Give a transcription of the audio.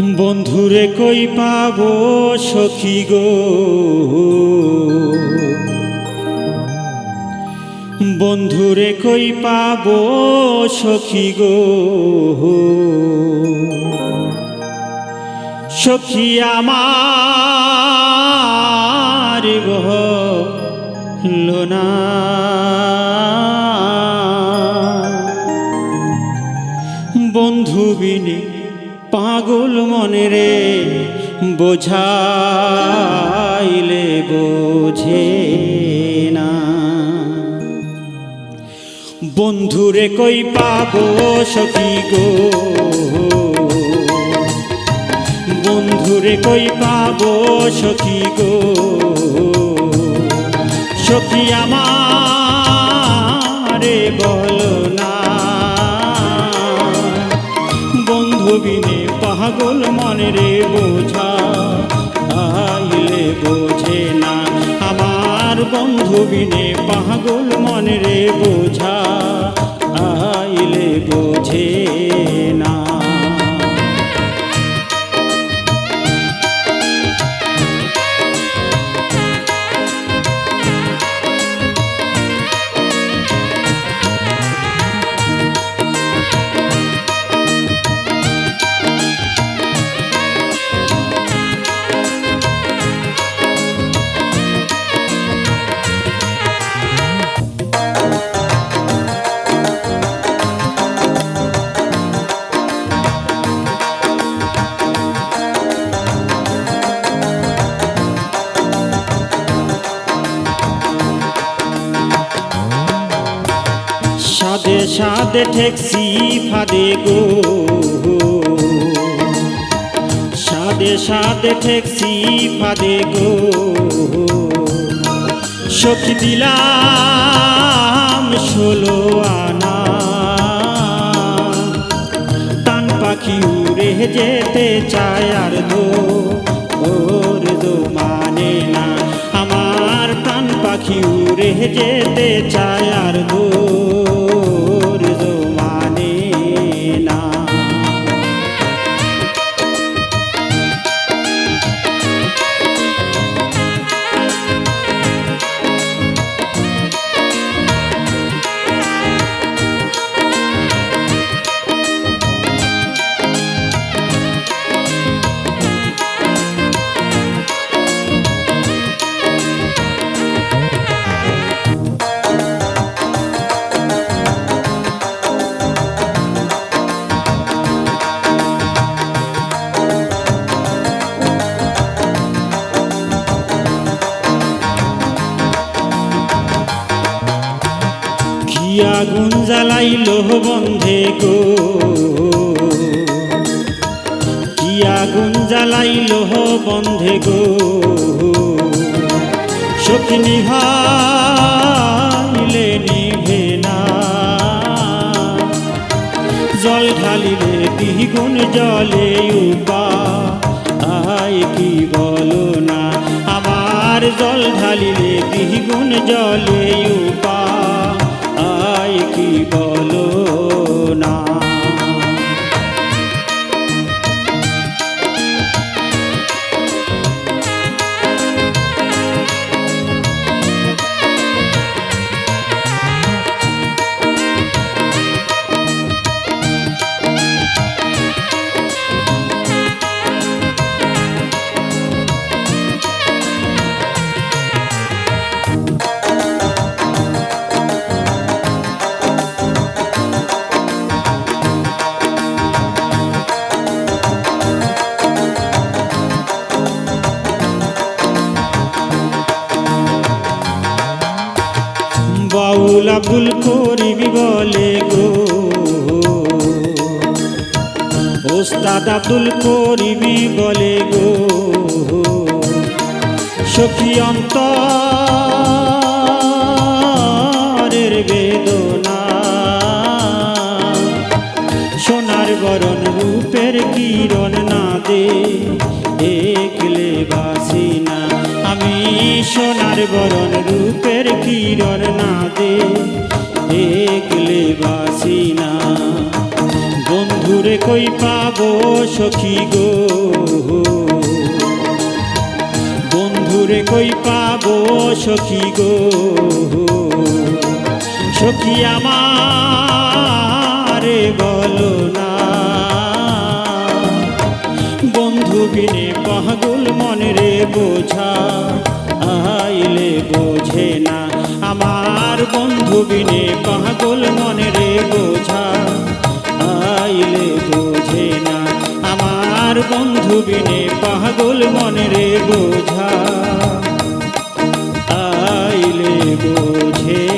বন্ধুরে কই পাব সখী গো? বন্ধুরে কই পাবো সখী গো? সখী আমার লোনা পাগল মনে রে, বোঝাইলে বোঝে না। বন্ধুরে কই পাবো সখী গো? বন্ধুরে কই পাবো সখী গো? সখী আমারে বলো না। বন্ধু বিনে পাগল মনে রে বোঝা, আইলে বোঝে না। আমার বন্ধু বিনে পাগল মনে রে বোঝা, আইলে বোঝে সাদে ঠেকসি ফাদে গো। সাদে সাদে ঠেকসি ফাদে গো। সখী দিলাম ষোলো আনা। টান পাখি উড়ে যেতে চায় আর দো। ওর দো মানে না। আমার টান পাখি উড়ে যেতে চায় আর দো। আগুন জ্বালাইল বন্ধে গো। কি আগুন জ্বালাইল বন্ধে গো। সখিনী হাইলে নিভে না। জল ঢালিলে দ্বিগুণ জলে উপা আয় কি বলো না, আমার জল ঢালিলে দ্বিগুণ জলে উপা আব্দুল করিবি বলে গো। ওস্তাদ আব্দুল করিবি বলে গো। সখী অন্তরের বেদনা, সোনার বরণ রূপের কিরণ না দে একলে বাসি না আমি সোনার বরণ রূপের কিরণ না দে, একলে বাসি না। বন্ধু বন্ধুরে কই পাবো সখী গো? বন্ধুরে কই পাবো সখী গো? সখী আমারে বোঝা আইলে বোঝে না। আমার বন্ধু বিনে পাগল মনে রে বোঝা আইলে বোঝে না। আমার বন্ধু বিনে পাগল মনে রে বোঝা আইলে বোঝে